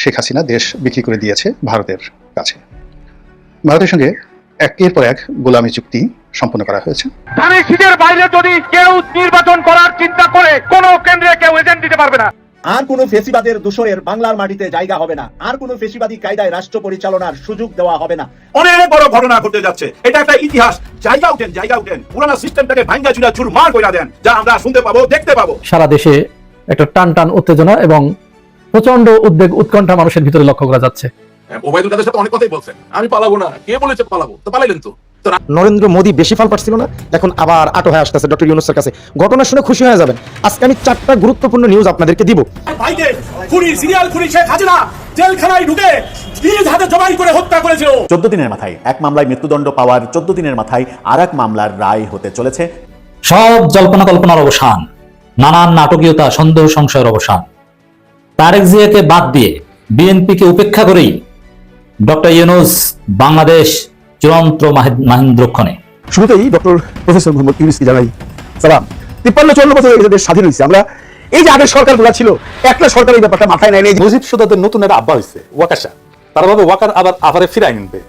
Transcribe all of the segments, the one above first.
শেখ হাসিনা দেশ বিক্রি করে দিয়েছে ভারতের কাছে। ভারতের সঙ্গে একের পর এক গোলামী চুক্তি সম্পন্ন করা হয়েছে। ধানের বাইরে যদি কেউ নির্বাচন করার চিন্তা করে কোন কেন্দ্রে কেউ এজেন্ট দিতে পারবে না। আর কোনো ফেসিবাদের দূষণের বাংলার মাটিতে জায়গা হবে না। আর কোনো ফেসিবাদী কায়দায় রাষ্ট্র পরিচালনার সুযোগ দেওয়া হবে না। অনেক বড় ঘটনা ঘটতে যাচ্ছে। এটা একটা ইতিহাস। জায়গা উঠেন জায়গা উঠেন। পুরানো সিস্টেমটাকে ভাঙ্গা চুরা চুরমার করে দেন যা আমরা শুনতে পাবো দেখতে পাবো। সারা দেশে একটা টান টান উত্তেজনা এবং প্রচণ্ড উদ্বেগ উৎকণ্ঠা মানুষের ভিতরে লক্ষ্য করা যাচ্ছে। ওবায়দুল কাদের সাথে অনেক কথাই বলছেন। আমি পালাবো না। কে বলেছে পালাবো? তো পালাইলেন তো। নরেন্দ্র মোদী বেশি ফল পাচ্ছিল না? এখন আবার আটো হয়ে আসতেছে ডক্টর ইউনুসের কাছে। ঘটনা শুনে খুশি হয়ে যাবেন। আজকে আমি চারটা গুরুত্বপূর্ণ নিউজ আপনাদেরকে দিব। সিরিয়াল শেখ হাসিনা জেলখানায় ঢুকে জবাই করে হত্যা করেছিল। চোদ্দ দিনের মাথায় এক মামলায় মৃত্যুদণ্ড পাওয়ার চোদ্দ দিনের মাথায় আর এক মামলার রায় হতে চলেছে। সব জল্পনা কল্পনার অবসান নানান নাটকীয়তা সন্দেহ সংশয়ের অবসান। তারেক জিয়াকে বাদ দিয়ে বিএনপিকে উপেক্ষা করেই ডক্টর ইউনুস বাংলাদেশ চূড়ান্ত মাহে- মাহেন্দ্রক্ষণে। শুরুতেই ডক্টর প্রফেসর মোহাম্মদ ইউনুসকে জানাই সালাম। তিপ্পান্ন চল্লিশ বছর এই দেশ স্বাধীন হয়েছে। আমরা এই যে আগের সরকারগুলো ছিল একটা সরকার এই ব্যাপারটা মাথায় নেয় মুজিব সদাদের নতুন একটা আব্বা হয়েছে ওয়াকাশা। তারা ভাবে ওয়াকার আবার আবারে ফিরাই নিবে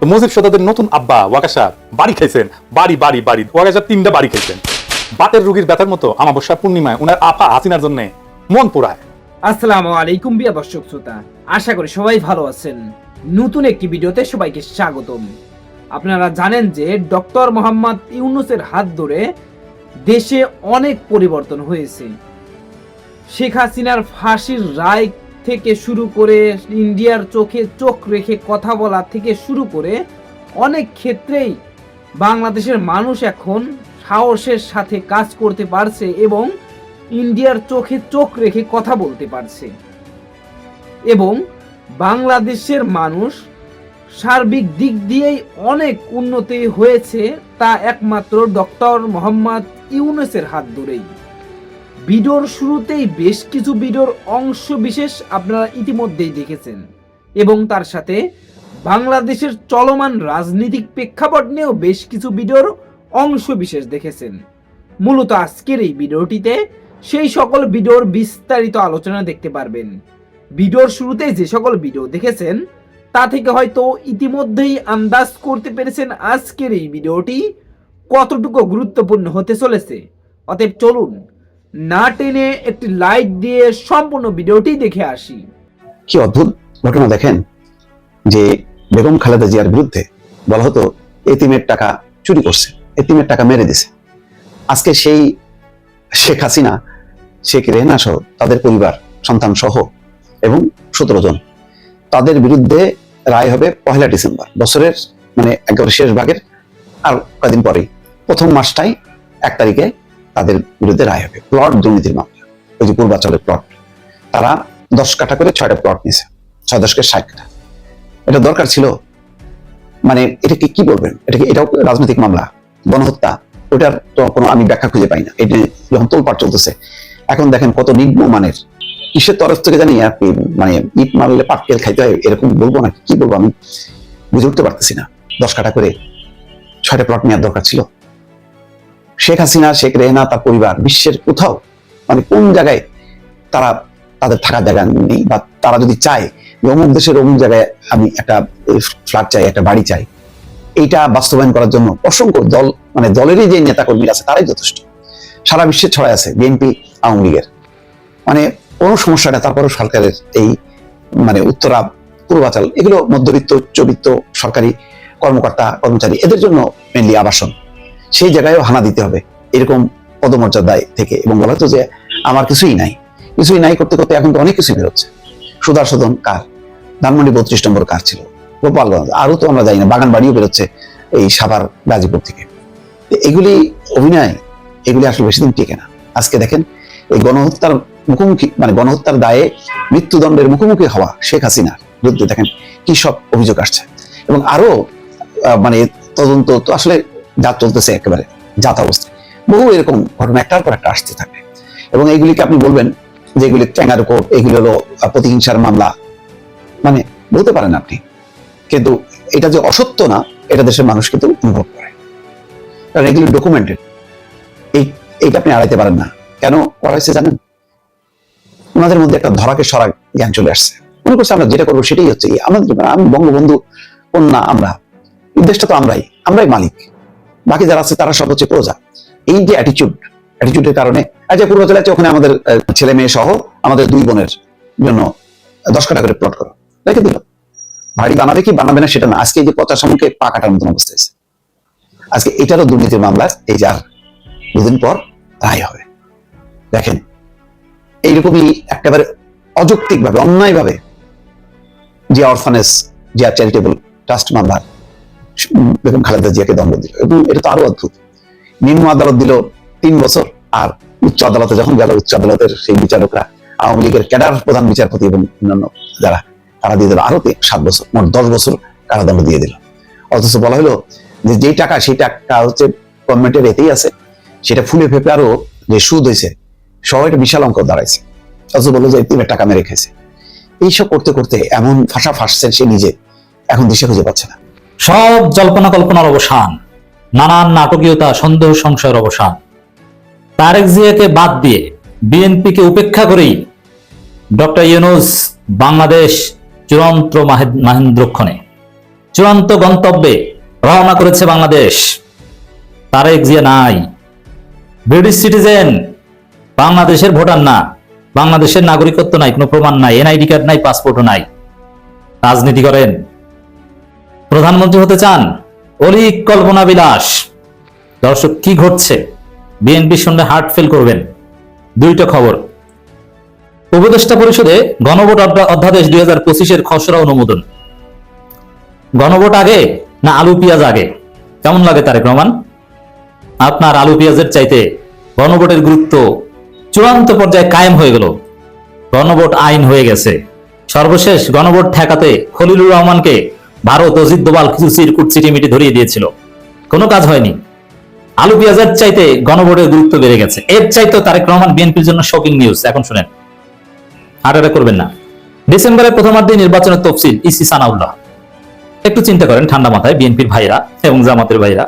তো মুজিব সদাদের নতুন আব্বা ওয়াকাশা বাড়ি খাইছেন। বাড়ি বাড়ি বাড়ি। ওয়াকাশা তিনটা বাড়ি খাইছেন। বাতের রুগীর ব্যথার মতো আমাবস্যা পূর্ণিমায় ওনার আপা হাসিনার জন্য মন পোড়ায়। আসসালামু আলাইকুম বিয়া দর্শক শ্রোতা, আশা করি সবাই ভালো আছেন। নতুন একটি ভিডিওতে সবাইকে স্বাগতম। আপনারা জানেন যে ডক্টর মোহাম্মদ ইউনুসের হাত ধরে দেশে অনেক পরিবর্তন হয়েছে। শেখ হাসিনার ফাঁসির রায় থেকে শুরু করে ইন্ডিয়ার চোখে চোখ রেখে কথা বলা থেকে শুরু করে অনেক ক্ষেত্রেই বাংলাদেশের মানুষ এখন সাহসের সাথে কাজ করতে পারছে এবং ইন্ডিয়ার চোখে চোখ রেখে কথা বলতে পারছে। এবং বাংলাদেশের মানুষ সার্বিক দিক দিয়েই অনেক উন্নতি হয়েছে তা একমাত্র ডক্টর মোহাম্মদ ইউনেসের হাত ধরেই। ভিডিওর শুরুতেই বেশ কিছু ভিডিওর অংশ বিশেষ আপনারা ইতিমধ্যেই দেখেছেন। এবং তার সাথে বাংলাদেশের চলমান রাজনৈতিক প্রেক্ষাপট নিয়েও বেশ কিছু ভিডিওর অংশ বিশেষ দেখেছেন। মূলত আজকের এই ভিডিওটিতে সেই সকল ভিডিওর বিস্তারিত আলোচনা দেখতে পারবেন। ভিডিওর শুরুতে যে সকল ভিডিও দেখেছেন, তা থেকে হয়তো ইতিমধ্যেই আন্দাজ করতে পেরেছেন আজকের এই ভিডিওটি কতটুকু গুরুত্বপূর্ণ হতে চলেছে। অতএব চলুন, না টেনে একটি লাইক দিয়ে সম্পূর্ণ ভিডিওটি দেখে আসি। কি অদ্ভুত ঘটনা দেখেন যে বেগম খালেদা জিয়ার বিরুদ্ধে বলা হতো, এতিমের টাকা চুরি করছে, এতিমের টাকা মেরে দিছে। আজকে সেই শেখ হাসিনা, শেখ রেহনা সহ তাদের পরিবার, সন্তান সহ এবং সতেরো জন। তাদের বিরুদ্ধে রায় হবে পহেলা ডিসেম্বর, বছরের মানে একেবারে শেষ ভাগের আর কয়েকদিন পরেই। প্রথম মাসটাই এক তারিখে তাদের বিরুদ্ধে রায় হবে, প্লট দুর্নীতির মামলা, ওই যে পূর্বাচলের প্লট। তারা দশ কাঠা করে ছয়টা প্লট নিয়েছে, ছয় দশকে ষাট কাঠা। এটা দরকার ছিল মানে এটাকে কি বলবেন? এটাকে এটাও রাজনৈতিক মামলা, গণহত্যা ওটার তো কোনো আমি ব্যাখ্যা খুঁজে পাই না। এটা যখন তোলপাট চলতেছে। এখন দেখেন কত নিম্ন মানের। কিসের তরফ থেকে জানি আপনি মানে ইট মারলে পাটকেল খাইতে হয়, এরকম বলব না কি বলব আমি বুঝে উঠতে পারতেছি না। দশ কাঠা করে ছয়টা প্লট নেওয়ার দরকার ছিল। শেখ হাসিনা, শেখ রেহনা, তার পরিবার, বিশ্বের কোথাও মানে কোন জায়গায় তারা তাদের থাকার জায়গা নেই, বা তারা যদি চায় যে অমুক দেশের অমুক জায়গায় আমি একটা ফ্ল্যাট চাই, একটা বাড়ি চাই এইটা বাস্তবায়ন করার জন্য অসংখ্য দল মানে দলেরই যে নেতাকর্মীরা আছে, তারাই যথেষ্ট। সারা বিশ্বে ছড়ায় আছে বিএনপি, আওয়ামী লীগের। মানে কোনো সমস্যা না তারপরেও সরকারের এই মানে উত্তরা, পূর্বাচল, এগুলো মধ্যবিত্ত, উচ্চবিত্ত সরকারি কর্মকর্তা, কর্মচারী, এদের জন্য মেনলি আবাসন। সেই জায়গায়ও হানা দিতে হবে এরকম পদমর্যাদায় থেকে। এবং বলা হতো যে আমার কিছুই নাই। কিছুই নাই করতে করতে এখন তো অনেক কিছুই বেরোচ্ছে। সুদার সদন কার? ধানমন্ডি বত্রিশ নম্বর কার ছিল? গোপালগঞ্জ আরও তো আমরা জানি না বাগান বাড়িও বেরোচ্ছে এই সাভার গাজীপুর থেকে। এগুলি অভিনয় এগুলি আসলে বেশি দিন টিকে না। আজকে দেখেন এই গণহত্যার মুখোমুখি মানে গণহত্যার দায়ে মৃত্যুদণ্ডের মুখোমুখি হওয়া শেখ হাসিনার বিরুদ্ধে দেখেন কি সব অভিযোগ আসছে। এবং আরও আহ, মানে তদন্ত তো আসলে যা চলতেছে একেবারে জাত অবস্থায় বহু এরকম ঘটনা একটার পর একটা আসতে থাকে। এবং এইগুলিকে আপনি বলবেন যে এগুলি ট্যাঙ্গার কোর্ট এগুলি হলো প্রতিহিংসার মামলা। মানে বলতে পারেন আপনি কিন্তু এটা যে অসত্য না, এটা দেশের মানুষ কিন্তু অনুভব করে। কারণ এগুলি ডকুমেন্টেড এই, এইটা আপনি আড়াইতে পারেন না। কেন? করা হয়েছে জানেন? ওনাদের মধ্যে একটা ধরাকে সরা জ্ঞান চলে আসছে। মনে করছে আমরা যেটা করব সেটাই হচ্ছে আমাদের আমি বঙ্গবন্ধু কন্যা আমরা। দেশটা তো আমরাই আমরাই মালিক। বাকি যারা আছে তারা সব হচ্ছে প্রজা। এই যে অ্যাটিচিউড অ্যাটিচিউডের কারণে আজ পূর্বাচলে আছে ওখানে আমাদের ছেলে মেয়ে সহ আমাদের দুই বোনের জন্য দশ কাটা করে প্লট করো। রেখে দিল। বাড়ি বানাবে কি বানাবে না সেটা না। আজকে এই যে পচা সম্মুখে পা কাটার মতন অবস্থা হয়েছে। আজকে এটারও দুর্নীতির মামলার এই যার দুদিন পর রায় হবে। দেখেন এইরকমই একেবারে অযৌক্তিক ভাবে অন্যায় ভাবে যে অরফানেস যে চ্যারিটেবল ট্রাস্ট মামলার উম, বেগম খালেদা জিয়াকে দণ্ড দিল। এবং এটা তো আরও অদ্ভুত। নিম্ন আদালত দিল তিন বছর আর উচ্চ আদালতে যখন গেল উচ্চ আদালতের সেই বিচারকরা আওয়ামী লীগের ক্যাডার প্রধান বিচারপতি এবং অন্যান্য যারা তারা দিয়ে দিল আরও সাত বছর, মোট দশ বছর কারাদণ্ড দিয়ে দিল। অথচ বলা হলো যে যেই টাকা, সেই টাকা হচ্ছে গভর্নমেন্টের এতেই আছে, সেটা ফুলে ফেপে আরও যে সুদ হয়েছে সহ একটা বিশাল অঙ্ক দাঁড়াইছে। অথচ বলল যে তিনের টাকা মেরে খেয়েছে। এইসব করতে করতে এমন ফাঁসা ফাঁসছেন সে নিজে, এখন দিশা খুঁজে পাচ্ছে না। সব জল্পনা কল্পনার অবসান, নানান নাটকীয়তা, সন্দেহ সংশয়ের অবসান। তারেক জিয়াকে বাদ দিয়ে বিএনপিকে উপেক্ষা করেই ডক্টর ইউনুস বাংলাদেশ চূড়ান্ত মাহে- মাহেন্দ্রক্ষণে। চূড়ান্ত গন্তব্যে রওনা করেছে বাংলাদেশ। তারেক জিয়া নাই। ব্রিটিশ সিটিজেন বাংলাদেশের ভোটার না। বাংলাদেশের নাগরিকত্ব নাই, কোনো প্রমাণ নাই, এনআইডি কার্ড নাই, পাসপোর্টও নাই। রাজনীতি করেন। প্রধানমন্ত্রী হতে চান অলিক কল্পনা বিলাস। দর্শক, কি ঘটছে? বিএনপির সঙ্গে হার্ট ফেল করবেন। দুইটা খবর। উপদেষ্টা পরিষদে গণভোট অধ্যাদেশ দুই হাজার পঁচিশের খসড়া অনুমোদন। গণভোট আগে না আলু, পেঁয়াজ আগে? কেমন লাগে তারেক রহমান? আপনার আলু, পেঁয়াজের চাইতে গণভোটের গুরুত্ব চূড়ান্ত পর্যায়ে কায়েম হয়ে গেল। গণভোট আইন হয়ে গেছে। সর্বশেষ গণভোট ঠেকাতে খলিলুর রহমানকে ভারত অজিত দোবাল কিছু চিরকুট চিটিমিটি ধরিয়ে দিয়েছিল। কোনো কাজ হয়নি। আলু, পেঁয়াজের চাইতে গণভোটের গুরুত্ব বেড়ে গেছে। এর চাইতে তারেক রহমান বিএনপির জন্য শকিং নিউজ। এখন শুনেন। অ্যাটাক করবেন না। ডিসেম্বরের প্রথমার্ধে নির্বাচনের তফসিল ইসি সানাউল্লাহ। একটু চিন্তা করেন ঠান্ডা মাথায় বিএনপির ভাইরা এবং জামাতের ভাইরা।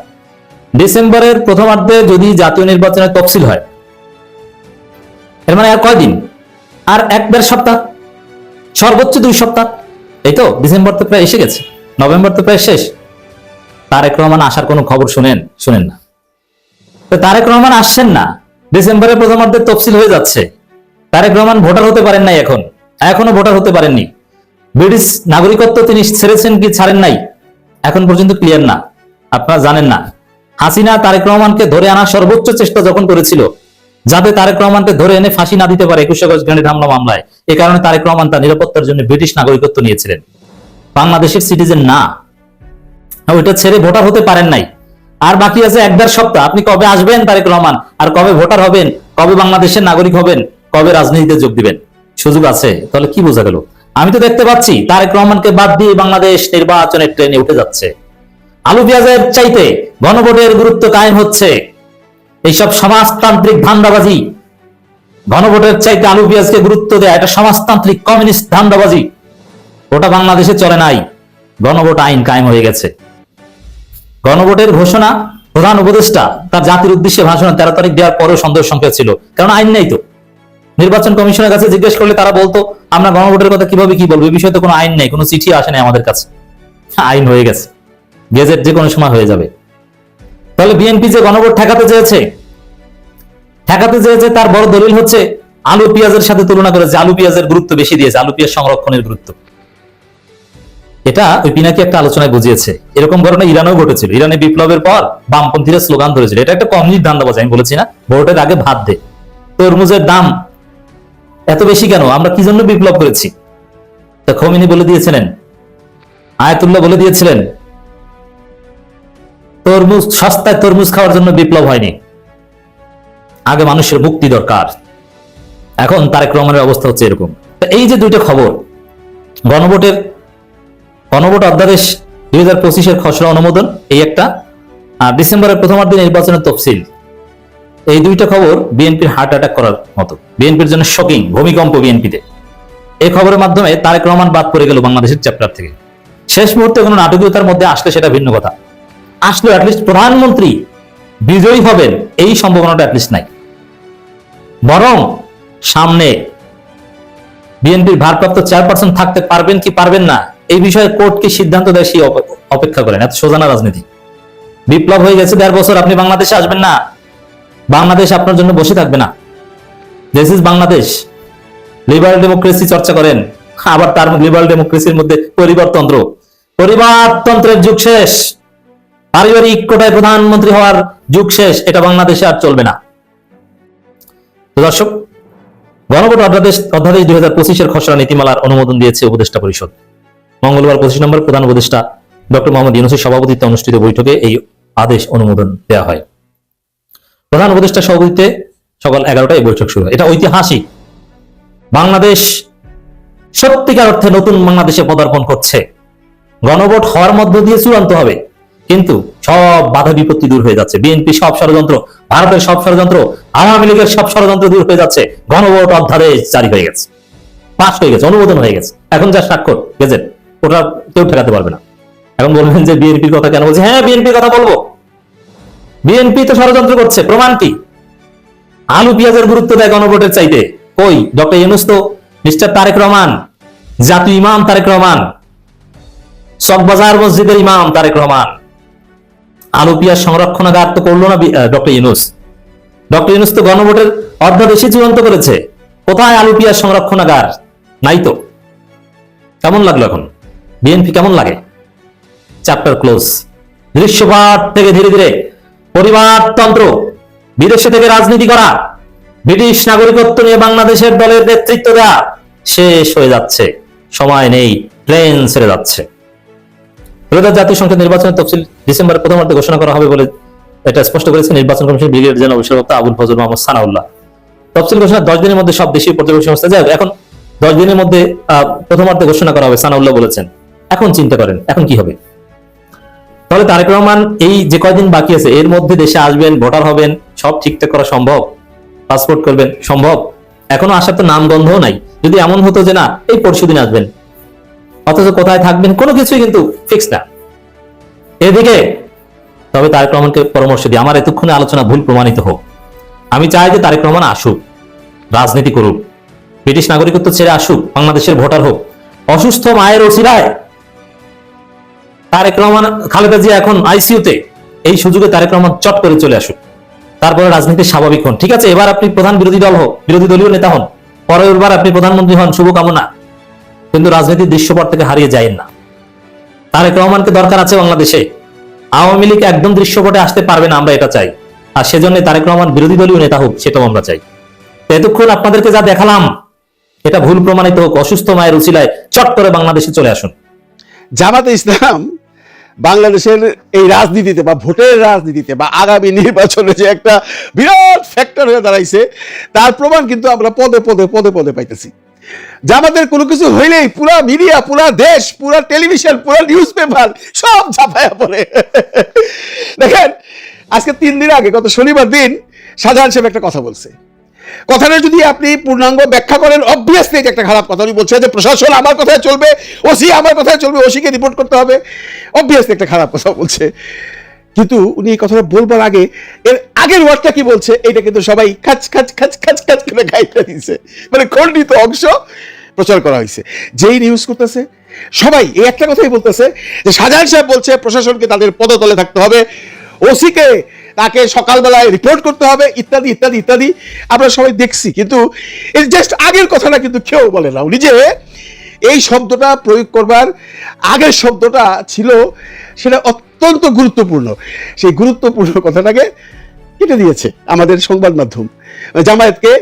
ডিসেম্বরের প্রথমার্ধে যদি জাতীয় নির্বাচনের তফসিল হয়, এর মানে আর কয়দিন? আর এক দেড় সপ্তাহ? সর্বোচ্চ দুই সপ্তাহ? এই তো, ডিসেম্বর তো প্রায় এসে গেছে। নভেম্বর তো প্রায় শেষ। তারেক রহমান আসার কোনো খবর শুনেন শুনেন না। তারেক রহমান আসছেন না। ডিসেম্বরের প্রথমার্ধে তফসিল হয়ে যাচ্ছে। তারেক রহমান ভোটার হতে পারেন নাই এখন। এখনও ভোটার হতে পারেননি। ব্রিটিশ নাগরিকত্ব তিনি ছেড়েছেন কি ছাড়েন নাই? এখন পর্যন্ত ক্লিয়ার না। আপনারা জানেন না। হাসিনা তারেক রহমানকে ধরে আনার সর্বোচ্চ চেষ্টা যখন করেছিল, যাতে তারেক রহমানকে ধরে এনে ফাঁসি না দিতে পারে একুশে আগস্ট গ্রেনেড হামলা মামলায়, এ কারণে তারেক রহমান তার নিরাপত্তার জন্য ব্রিটিশ নাগরিকত্ব নিয়েছিলেন। বাংলাদেশের সিটিজেন না। ওইটা ছেড়ে ভোটার হতে পারেন নাই। আর বাকি আছে এক দেড় সপ্তাহ। আপনি কবে আসবেন তারেক রহমান? আর কবে ভোটার হবেন? কবে বাংলাদেশের নাগরিক হবেন? কবে রাজনীতিতে যোগ দিবেন? সুযোগ আছে, তাহলে কি বোঝা গেল? আমি তো দেখতে পাচ্ছি, তারেক রহমানকে বাদ দিয়ে বাংলাদেশ নির্বাচনের ট্রেনে উঠে যাচ্ছে। আলু পেঁয়াজের চাইতে গণভোটের গুরুত্ব কায়েম হচ্ছে। এইসব সমাজতান্ত্রিক ধান্দাবাজি। গণভোটের চাইতে আলু পেঁয়াজকে গুরুত্ব দেয়, এটা সমাজতান্ত্রিক কমিউনিস্ট ধান্দাবাজি। ওটা বাংলাদেশে চলে নাই। গণভোট আইন কায়েম হয়ে গেছে। গণভোটের ঘোষণা প্রধান উপদেষ্টা তার জাতির উদ্দেশ্যে ভাষণ তেরো তারিখ দেওয়ার পরেও সন্দেহ সংখ্যা ছিল। কারণ আইন নেই তো। নির্বাচন কমিশনের কাছে জিজ্ঞেস করলে তারা বলতো, আমরা গণভোটের কথা কীভাবে কি বলব? এই বিষয়ে তো কোনো আইন নেই, কোনো চিঠি আসে নাই আমাদের কাছে। আইন হয়ে গেছে। গেজেট যে কোনো সময় হয়ে যাবে। তাহলে বিএনপি যে গণভোট ঠেকাতে চেয়েছে ঠেকাতে চেয়েছে তার বড় দলিল হচ্ছে, আলু পেঁয়াজের সাথে তুলনা করেছে, আলু পেঁয়াজের গুরুত্ব বেশি দিয়েছে, আলু পেঁয়াজ সংরক্ষণের গুরুত্ব। এটা ওই পিনাকি একটা আলোচনায় বুঝিয়েছে। এরকম ঘটনা ইরানেও ঘটেছিল। ইরানে বিপ্লবের পর বামপন্থীরা স্লোগান ধরেছিল। এটা একটা কমিউনিস্ট ধান্দাবাজ আমি বলেছি না। ভোটের আগে ভাত দে। তরমুজের দাম এত বেশি কেন? আমরা কি জন্য বিপ্লব করেছি? তা খমিনি বলে দিয়েছিলেন। আয়াতুল্লাহ বলে দিয়েছিলেন, তরমুজ, সস্তায় তরমুজ খাওয়ার জন্য বিপ্লব হয়নি। আগে মানুষের মুক্তি দরকার। এখন তারেক রহমানের অবস্থা হচ্ছে এরকম। এই যে দুইটা খবর, গণভোটের, গণভোট অধ্যাদেশ দুই হাজার পঁচিশের খসড়া অনুমোদন, এই একটা, আর ডিসেম্বরের প্রথমার্ধে নির্বাচনের তফসিল, এই দুইটা খবর বিএনপির হার্ট অ্যাটাক করার মতো। বিএনপির জন্য শকিং ভূমিকম্প বিএনপিতে। এই খবরের মাধ্যমে তারেক রহমান বাদ পড়ে গেল বাংলাদেশের চ্যাপ্টার থেকে। শেষ মুহূর্তে কোনো নাটকীয়তার মধ্যে আসলে সেটা ভিন্ন কথা। আসলেও অ্যাটলিস্ট প্রধানমন্ত্রী বিজয়ী হবেন এই সম্ভাবনাটা অ্যাটলিস্ট নাই। বরং সামনে বিএনপির ভারপ্রাপ্ত চেয়ারপারসন থাকতে পারবেন কি পারবেন না, এই বিষয়ে কোর্ট কি সিদ্ধান্ত দেয় সেই অপেক্ষা করেন। এত সোজানা রাজনীতি। বিপ্লব হয়ে গেছে দেড় বছর, আপনি বাংলাদেশে আসবেন না। বাংলাদেশ আপনার জন্য বসে থাকবে না। This is Bangladesh liberal democracy চর্চা করেন। আবার তার লিবারাল ডেমোক্রেসির মধ্যে পরিবারতন্ত্র। পরিবারতন্ত্রের যুগ শেষ। পারিবারিক কোটায় প্রধানমন্ত্রী হওয়ার যুগ শেষ। এটা বাংলাদেশে আর চলবে না। দর্শক, গণভোট অধ্যাদেশ অধ্যাদেশ দুই হাজার পঁচিশের খসড়া নীতিমালার অনুমোদন দিয়েছে উপদেষ্টা পরিষদ। মঙ্গলবার পঁচিশ নম্বর প্রধান উপদেষ্টা ডক্টর মোহাম্মদ ইউনুসের সভাপতিত্বে অনুষ্ঠিত বৈঠকে এই আদেশ অনুমোদন দেওয়া হয়। প্রধান উপদেষ্টা সভাপতিত্বে সকাল এগারোটায় বৈঠক শুরু হয়। এটা ঐতিহাসিক। বাংলাদেশ সত্যিকার অর্থে নতুন বাংলাদেশে পদার্পণ করছে। গণভোট হওয়ার মধ্য দিয়ে চূড়ান্ত হবে। কিন্তু সব বাধা বিপত্তি দূর হয়ে যাচ্ছে। বিএনপি সব ষড়যন্ত্র, ভারতের সব ষড়যন্ত্র, আওয়ামী লীগের সব ষড়যন্ত্র দূর হয়ে যাচ্ছে। গণভোট অধ্যাদেশ জারি হয়ে গেছে। পাস হয়ে গেছে, অনুমোদন হয়ে গেছে। এখন যা স্বাক্ষর, গেজেট, ওটা কেউ ঠেকাতে পারবে না। এখন বলবেন যে বিএনপির কথা কেন বলছে? হ্যাঁ বিএনপির কথা বলব। বিএনপি তো ষড়যন্ত্র করছে, প্রমাণ কি? আলু পেঁয়াজের গুরুত্ব দেয় গণভোটের চাইতে। কই? ডক্টর ইউনুস তো, মিস্টার তারেক রহমান, জাতীয় ইমাম তারেক রহমান চকবাজার মসজিদের ইমাম তারেক রহমান। আলু পেঁয়াজ সংরক্ষণাগার তো করল না ডক্টর ইউনুস। ডক্টর ইউনুস তো গণভোটের অর্ধাদেশে চূড়ান্ত করেছে। কোথায় আলু পেঁয়াজ সংরক্ষণাগার? নাই তো। কেমন লাগল এখন? বিএনপি কেমন লাগে? Chapter close. দৃশ্যপাত থেকে ধীরে ধীরে পরিবারতন্ত্র। বিদেশে থেকে রাজনীতি করা, ব্রিটিশ নাগরিকত্ব নিয়ে বাংলাদেশের দলের নেতৃত্ব দেওয়া শেষ হয়ে যাচ্ছে। সময় নেই ট্রেন ছেড়ে যাচ্ছে। সংসদ নির্বাচনের তফসিল ডিসেম্বরের প্রথমার্ধে ঘোষণা করা হবে বলে এটা স্পষ্ট করেছে নির্বাচন কমিশন ব্রিগেড জেনারেল অভিষেকতা আবুল ফজল মোহাম্মদ সানাউল্লাহ। তফসিল ঘোষণা দশ দিনের মধ্যে সব দেশীয় পর্যবেক্ষণ সংস্থা, যাই এখন দশ দিনের মধ্যে প্রথমার্ধে ঘোষণা করা হবে সানাউল্লাহ বলেছেন। এখন চিন্তা করেন, এখন কি হবে? তাহলে তারেক রহমান এই যে কয়দিন বাকি আছে, এর মধ্যে দেশে আসবেন, ভোটার হবেন সব ঠিকঠাক করা সম্ভব? পাসপোর্ট করবেন, সম্ভব? এখনও আসার তো নাম গন্ধও নাই। যদি এমন হতো যে না, এই পরশু দিন আসবেন। অথচ কোথায় থাকবেন, কোনো কিছুই কিন্তু ফিক্স না। এদিকে, তবে তারেক রহমানকে পরামর্শ দিই। আমার এতক্ষণে আলোচনা ভুল প্রমাণিত হোক। আমি চাই যে তারেক রহমান আসুক, রাজনীতি করুক। ব্রিটিশ নাগরিকত্ব ছেড়ে আসুক, বাংলাদেশের ভোটার হোক। অসুস্থ মায়ের ওসিরায় তারেক রহমান, খালেদা জিয়া এখন আইসিইউতে এই সুযোগে তারেক রহমান চট করে চলে আসুক। তারপরে রাজনীতি স্বাভাবিক হন। ঠিক আছে, এবার আপনি প্রধান বিরোধী দল হোক, বিরোধী দলীয় নেতা হন, পরের বার আপনি প্রধানমন্ত্রী হন, শুভকামনা। কিন্তু রাজনীতির দৃশ্যপট থেকে হারিয়ে যায়েন না। তারেক রহমানকে দরকার আছে বাংলাদেশে। আওয়ামী লীগ একদম দৃশ্যপটে আসতে পারবে না, আমরা এটা চাই। আর সেজন্য তারেক রহমান বিরোধী দলীয় নেতা হোক, সেটাও আমরা চাই। এতক্ষণ আপনাদেরকে যা দেখালাম, এটা ভুল প্রমাণিত হোক, অসুস্থ মায়ের উচিলায় চট করে বাংলাদেশে চলে আসুন। জামাতে ইসলাম বাংলাদেশের এই রাজনীতিতে বা ভোটের রাজনীতিতে বা আগামী নির্বাচনে যে একটা বিরাট ফ্যাক্টর হয়ে দাঁড়াইছে, তার প্রমাণ কিন্তু আমরা পদে পদে পদে পদে পাইতেছি। জামাতের কোনো কিছু হইলেই পুরা মিডিয়া পুরা দেশ, পুরা টেলিভিশন পুরা নিউজ পেপার সব ছাপায়া পড়ে। দেখেন, আজকে তিন দিন আগে, গত শনিবার দিন সাধারণ সাহেব একটা কথা বলছে। কথাটা যদি আপনি পূর্ণাঙ্গ ব্যাখ্যা করেন অবভিয়াসলি এটা একটা খারাপ কথা। উনি বলছে যে প্রশাসন আমার কথায় চলবে, ওসি আমার কথায় চলবে, ওসিকে রিপোর্ট করতে হবে। অবভিয়াসলি একটা খারাপ কথা বলছে। কিন্তু উনি এই কথাটা বলবার আগে, এর আগের ওয়ার্ডটা কি বলছে, এটা কিন্তু সবাই খাচ খাচ খাচ খাচ খাচ করে গাইতে দিছে। মানে খণ্ডিত অংশ প্রচার করা হয়েছে। যেই নিউজ করতেছে, সবাই এই একটা কথাই বলতেছে যে শাহজাহান সাহেব বলছে, প্রশাসনকে তাদের পদতলে থাকতে হবে। ওসিকে তাকে সকালবেলায় রিপোর্ট করতে হবে, ইত্যাদি ইত্যাদি ইত্যাদি। আমরা সবাই দেখছি, কিন্তু এই জাস্ট আগের কথাটা কিন্তু কেউ বলে না। উনি যে এই শব্দটা প্রয়োগ করবার আগের শব্দটা ছিল, সেটা অত্যন্ত গুরুত্বপূর্ণ। সেই গুরুত্বপূর্ণ কথাটাকে কেটে দিয়েছে আমাদের সংবাদ মাধ্যম। জামায়াতকে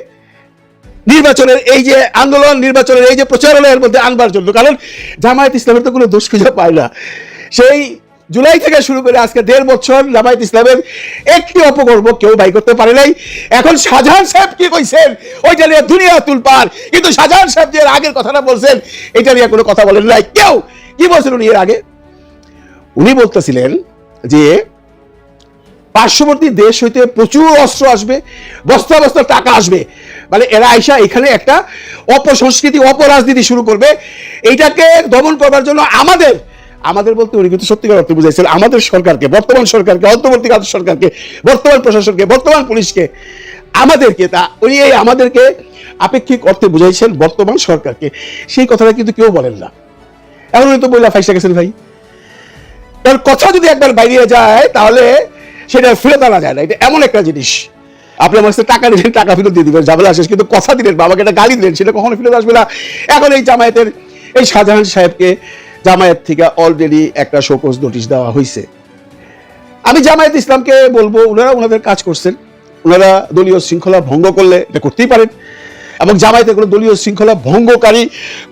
নির্বাচনের এই যে আন্দোলন, নির্বাচনের এই যে প্রচারণের মধ্যে আনবার জন্য। কারণ জামায়াত ইসলামের তো কোনো দোষ পায় না। সেই জুলাই থেকে শুরু করে আজকে দেড় বছর জামায়াত ইসলামের একটি অপকর্ম কেউ বাই করতে পারে নাই। এখন শাহজাহান সাহেব কি কইছেন? ওইটা নিয়ে দুনিয়া তুলপার কিন্তু শাহজাহান সাহেব যে আগের কথাটা বলছেন, এটা নিয়ে কোনো কথা বলেন নাই। কেউ? কি বলছেন উনি এর আগে? উনি বলতেছিলেন যে, পার্শ্ববর্তী দেশ হইতে প্রচুর অস্ত্র আসবে, বস্তা বস্তা টাকা আসবে। মানে এরা আইসা এখানে একটা অপসংস্কৃতি, অপরাজনীতি শুরু করবে। এইটাকে দমন করবার জন্য আমাদের আমাদের বলতে উনি কিন্তু সত্যিকার অর্থে বুঝাইছিল, আমাদের সরকারকে, বর্তমান সরকারকে, অন্তর্বর্তীকালীন সরকারকে, বর্তমান প্রশাসনকে, বর্তমান পুলিশকে, আমাদেরকে তা উনি এই আমাদেরকে আপেক্ষিক অর্থে বুঝাইছেন বর্তমান সরকারকে। সেই কথাটা কিন্তু কেউ বলেন না। এখন উনি তো বইলা ফাইসা গেছেন ভাই। কারণ কথা যদি একবার বাইরে যায়, তাহলে সেটা ফেরত আনা যায় না। এটা এমন একটা জিনিস। আপনি আমার টাকা দিলেন টাকা ফেরত দিয়ে দিবেন, ঝামেলা শেষ, কিন্তু কথা দিলেন, বাবাকে একটা গালি দিলেন, সেটা কখনো ফেরত আসবে না। এখন এই জামায়াতের, এই শাহজাহান সাহেবকে জামায়াত থেকে অলরেডি একটা শোকজ নোটিশ দেওয়া হয়েছে আমি জামায়াত ইসলামকে বলব ওনারা ওনাদের কাজ করছেন। ওনারা দলীয় শৃঙ্খলা ভঙ্গ করলে এটা করতেই পারেন। এবং জামায়াতের কোনো দলীয় শৃঙ্খলা ভঙ্গকারী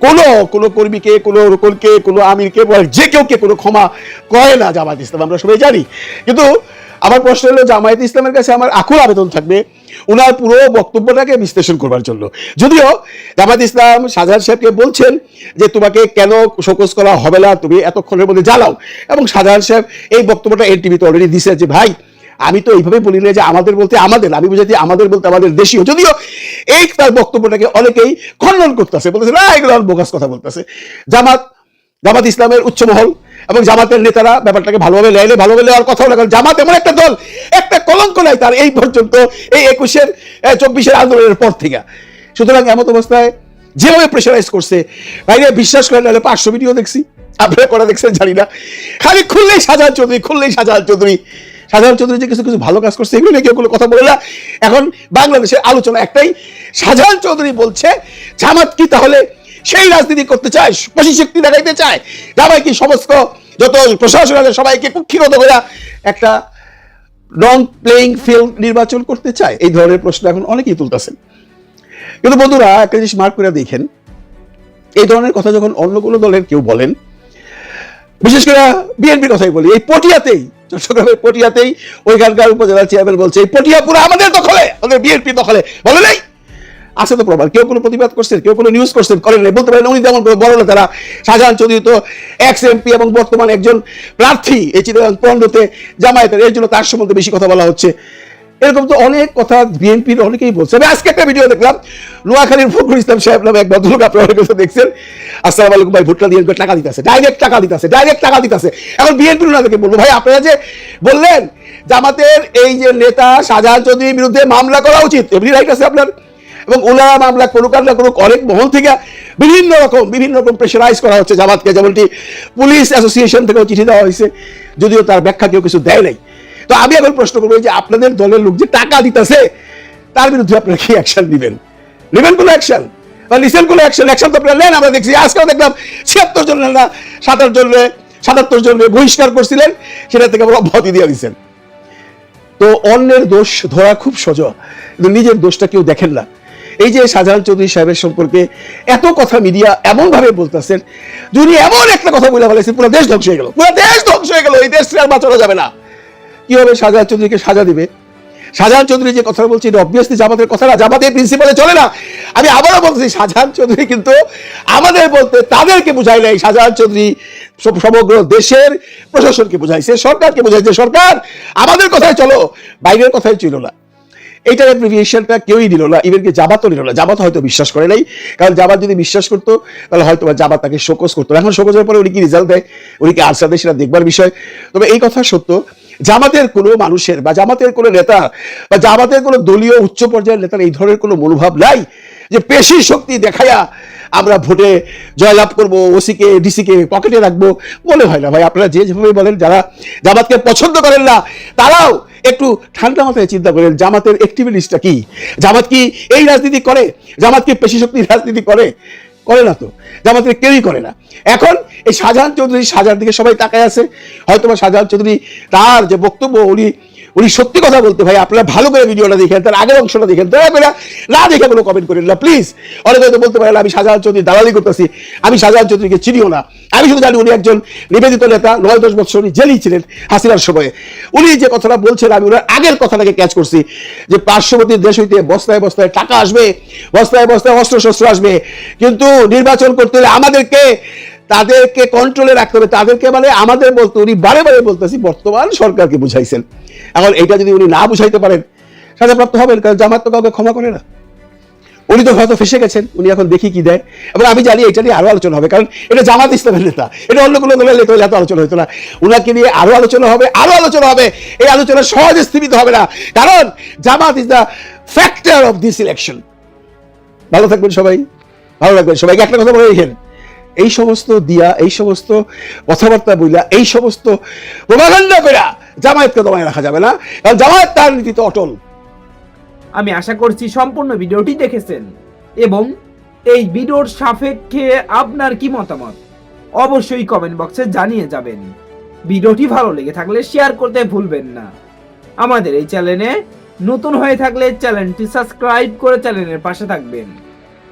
কোনো কোনো কর্মীকে, কোনো রোকনকে, কোনো আমিরকে যে কেউকে কোনো ক্ষমা করে না জামায়াত ইসলাম, আমরা সবাই জানি। কিন্তু আমার প্রশ্ন হলো, জামায়াত ইসলামের কাছে আমার আকুল আবেদন থাকবে ওনার পুরো বক্তব্যটাকে বিশ্লেষণ করবার জন্য। যদিও জামায়াত ইসলাম শাহজাহান সাহেবকে বলছেন যে, তোমাকে কেন শোকজ করা হবে না? তুমি এতক্ষণের মধ্যে জ্বালাও। এবং শাহজাহান সাহেব এই বক্তব্যটা এর টিভিতে অলরেডি দিছে যে, ভাই, আমি তো এইভাবে বলি না যে আমাদের বলতে আমাদের, আমি বুঝাইছি আমাদের বলতে আমাদের দেশীয়। যদিও এই তার বক্তব্যটাকে অনেকেই খণ্ডন করতেছে, বলতেছে, না, এগুলো বোগাস কথা বলতেছে। জামাত জামাত ইসলামের উচ্চ মহল এবং জামাতের নেতারা ব্যাপারটাকে ভালোভাবে নেয়লে ভালোভাবে নেওয়ার কথা হলো কারণ জামাত এমন একটা দল, একটা কলঙ্ক নাই তার এই পর্যন্ত, এই একুশের চব্বিশের আন্দোলনের পর থেকে। সুতরাং এমত অবস্থায় যেভাবে প্রেশারাইজ করছে, বাইরে বিশ্বাস করেন, নাহলে পাঁচশো ভিডিও দেখছি। আপনারা করা দেখছেন জানি না। খালি খুললেই সাজান চৌধুরী, খুললেই সাজান চৌধুরী। সাধারণ চৌধুরী যে কিছু কিছু ভালো কাজ করছে, এগুলো নিয়ে কেউ কথা বলে না। এখন বাংলাদেশের আলোচনা একটাই শাহজাহান চৌধুরী বলছে, জামাত কি তাহলে সেই রাজনীতি করতে চায় বেশি শক্তি দেখাইতে চায়। জামাই কি সমস্ত যত প্রশাসন আছে সবাইকে কুক্ষিগত করে একটা নন প্লেইং ফিল্ড নির্বাচন করতে চায়? এই ধরনের প্রশ্ন এখন অনেকেই তুলতেছেন। কিন্তু বন্ধুরা, একটা জিনিস মার্ক করে দেখেন। এই ধরনের কথা যখন অন্য কোনো দলের কেউ বলেন, বিশেষ করে বিএনপির কথাই বলি, এই পটিয়াতেই, চট্টগ্রামের পটিয়াতেই ওইখানকার উপজেলা চেয়ারম্যান বলছে, এই পটিয়া পুরো আমাদের দখলে, আমাদের বিএনপি দখলে। বলে নাই? আছে তো প্রমাণ। কেউ কোনো প্রতিবাদ করছেন, কেউ কোনো নিউজ করছেন, করেন নাই। বলতে পারেন উনি যেমন করে বড় তারা শাহজাহান চৌধুরী তো এক্স এমপি এবং বর্তমান একজন প্রার্থী এই চিত্র পনেরোতে জামায়াতের। এর জন্য তার সম্বন্ধে বেশি কথা বলা হচ্ছে। এরকম তো অনেক কথা বিএনপির অনেকেই বলছে। আমি আজকে একটা ভিডিও দেখলাম, নোয়াখালীর ফখরুল ইসলাম সাহেব নামে এক ভদ্রলোক আপনারা অনেক দেখছেন। আসসালাম আলাইকুম ভাই, ভুট্টা দিয়ে টাকা দিতেছে ডাইরেক্ট টাকা দিতেছে ডাইরেক্ট টাকা দিতেছে। এখন বিএনপির ওনাদেরকে বলব ভাই, আপনারা যে বললেন জামাতের এই যে নেতা শাহজাহান চৌধুরীর বিরুদ্ধে মামলা করা উচিত, এমনি রাইট আছে আপনার? এবং ওনারা মামলা কোনো কারণে কোনো অনেক মহল থেকে বিভিন্ন রকম বিভিন্ন রকম প্রেশারাইজ করা হচ্ছে জামাতকে। যেমনটি পুলিশ অ্যাসোসিয়েশন থেকেও চিঠি দেওয়া হয়েছে, যদিও তার ব্যাখ্যা কেউ কিছু দেয় নাই। তো আমি এখন প্রশ্ন করব যে আপনাদের দলের লোক যে টাকা দিতেছে, তার বিরুদ্ধে আপনারা কি অ্যাকশন নেবেন? নেবেন কোনো অ্যাকশন বা নিছেন কোনো অ্যাকশন অ্যাকশন তো আপনারা নেন, আমরা দেখছি, আজকেও দেখলাম ছিয়াত্তর জন না, সাতাত্তর জন সাতাত্তর জন বহিষ্কার করছিলেন, সেটা থেকে আবার অব্যাহতি দিয়ে দিচ্ছেন তো অন্যের দোষ ধরা খুব সোজা কিন্তু নিজের দোষটা কেউ দেখেন না। এই যে শাহজাহান চৌধুরী সাহেবের সম্পর্কে এত কথা মিডিয়া এমন ভাবে বলতেছেন, যদি এমন একটা কথা বলে ফেলেছেন পুরো দেশ ধ্বংস হয়ে গেল, পুরো দেশ ধ্বংস হয়ে গেল, এই দেশ আর বাঁচানো যাবে না। কি হবে? শাহজাহান চৌধুরীকে সাজা দিবে। শাহজাহান চৌধুরী যে কথা বলছি, এটা অবভিয়াসলি জামাতের কথা না, জামাতের প্রিন্সিপালে চলে না। আমি আবারও বলছি শাহজাহান চৌধুরী কিন্তু আমাদের বলতে তাদেরকে বুঝাই নাই। শাহজাহান চৌধুরী সমগ্র দেশের প্রশাসনকে বুঝাইছে, সরকারকে বুঝাইছে, সরকার, আমাদের কথায় চলো, বাইরের কথায় ছিল না। এইটার অ্যাপ্রিভিয়েশনটা কেউই দিল না ইভেন কি জাবাতও নিল না। জাবাত হয়তো বিশ্বাস করে নাই, কারণ জাবাত যদি বিশ্বাস করতো, তাহলে হয়তো বা জামাত তাকে শোকস করতো। এখন শোকসের পরে উনি কি রেজাল্ট দেয়? উনি কি আনসার দেয় সেটা দেখবার বিষয়। তবে এই কথা সত্য, জামাতের কোনো মানুষের বা জামাতের কোনো নেতা বা জামাতের কোনো দলীয় উচ্চ পর্যায়ের নেতার এই ধরনের কোনো মনোভাব নাই। যে পেশি শক্তি দেখাইয়া আমরা ভোটে জয়লাভ করব, ওসিকে, ডিসিকে পকেটে রাখব, মনে হয় না ভাই। আপনারা যে যেভাবে বলেন, যারা জামাতকে পছন্দ করেন না, তারাও একটু ঠান্ডা মাথায় চিন্তা করেন, জামাতের অ্যাক্টিভিটিসটা কি? জামাত কি এই রাজনীতি করে? জামাত কি পেশি শক্তির রাজনীতি করে? করে না তো। জামাতের কেউই করে না। এখন এই শাহজাহান চৌধুরী, শাহজাহান দিকে সবাই তাকায় আছে। হয়তো বা শাহজাহান চৌধুরী তার যে বক্তব্য, উনি উনি সত্যি কথা বলতে ভাই, আপনারা ভালো করে ভিডিওটা দেখেন, তার আগের অংশটা দেখেন, দয়া করে না দেখে কোনো কমেন্ট করেন না প্লিজ অনেকে হয়তো বলতে পারেন, আমি শাহজাহান চৌধুরী দালালি করতেছি, আমি শাহজাহান চৌধুরীকে চিনিও না। আমি শুধু জানি উনি একজন নিবেদিত নেতা, নয় দশ বছর উনি জেলেই ছিলেন হাসিনার সময়ে। উনি যে কথাটা বলছেন, আমি ওনার আগের কথাটাকে ক্যাচ করছি, যে পার্শ্ববর্তী দেশ হইতে বস্তায় বস্তায় টাকা আসবে, বস্তায় বস্তায় অস্ত্র শস্ত্র আসবে। কিন্তু নির্বাচন করতে হলে আমাদেরকে তাদেরকে কন্ট্রোলে রাখতে হবে। তাদেরকে মানে আমাদের বলতে, উনি বারে বারে বলতেছি, বর্তমান সরকারকে বুঝাইছেন। এখন এটা যদি উনি না বুঝাইতে পারেন, সাজাপ্রাপ্ত হবেন, কারণ জামাত তো কাউকে ক্ষমা করে না। উনি তো হয়তো ফেসে গেছেন, উনি এখন দেখি কি দেয়। এবং আমি জানি এটা নিয়ে আরও আলোচনা হবে, কারণ এটা জামাত ইসলামের নেতা। এটা অন্য কোনো দলের নেতা এত আলোচনা হতো না। উনাকে নিয়ে আরও আলোচনা হবে, আরও আলোচনা হবে। এই আলোচনা সহজে স্থিমিত হবে না। কারণ Jamaat is the factor of this election ভালো থাকবেন সবাই। ভালো থাকবেন সবাইকে। একটা কথা বলে রেখেন এই সমস্ত দিয়া, এই সমস্ত কথাবার্তা বইলা, এই সমস্ত প্রভাকাণ্ডা কইরা জামায়াতকে দমায় রাখা যাবে না। কারণ জামায়াত তার নীতিতে অটল। আমি আশা করছি সম্পূর্ণ ভিডিওটি দেখেছেন এবং এই ভিডিওর সাপেক্ষে আপনার কি মতামত? অবশ্যই কমেন্ট বক্সে জানিয়ে যাবেন। ভিডিওটি ভালো লেগে থাকলে শেয়ার করতে ভুলবেন না। আমাদের এই চ্যানেলে নতুন হয়ে থাকলে চ্যানেলটি সাবস্ক্রাইব করে চ্যানেলের পাশে থাকবেন।